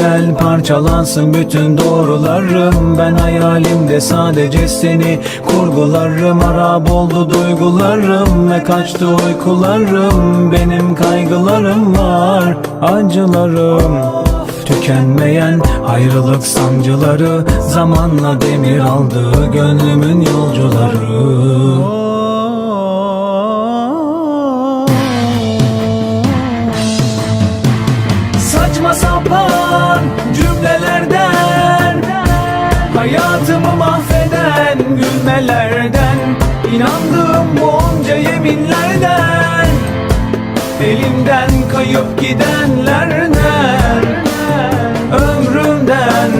Gel parçalansın bütün doğrularım. Ben hayalimde sadece seni kurgularım. Harap oldu duygularım ve kaçtı uykularım. Benim kaygılarım var, acılarım. Tükenmeyen ayrılık sancıları Zamanla demir aldı gönlümün yolcuları Saçma sapan cümlelerden Hayatımı mahveden gülmelerden İnandığım bu onca yeminlerden Elimden kayıp gidenlerden Ömrümden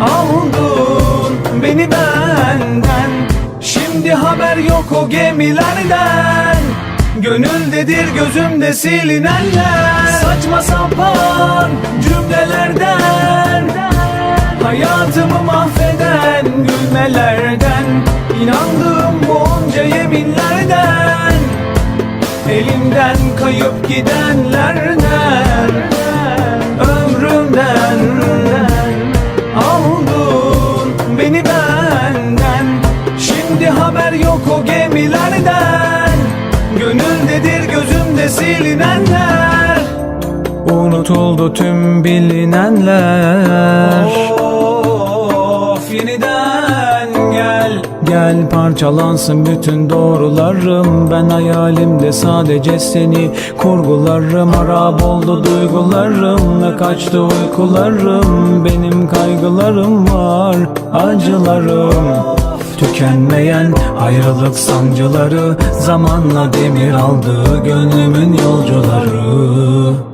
aldın beni benden. Şimdi haber yok o gemilerden Gönüldedir gözümde silinenler Saçma sapan cümlelerden Hayatımı mahveden gülmelerden İnandığım bu onca yeminlerden Elimden kayıp gidenlerden Ömrümden aldın beni benden. Şimdi haber yok o gemilerden Gönüldedir gözümde silinenler Unutuldu tüm bilinenler. Of yeniden gel. Gel parçalansın bütün doğrularım. Ben hayalimde sadece seni kurgularım. Harap oldu duygularım kaçtı uykularım. Benim kaygılarım var, acılarım. Tükenmeyen ayrılık sancıları Zamanla demir aldı gönlümün yolcuları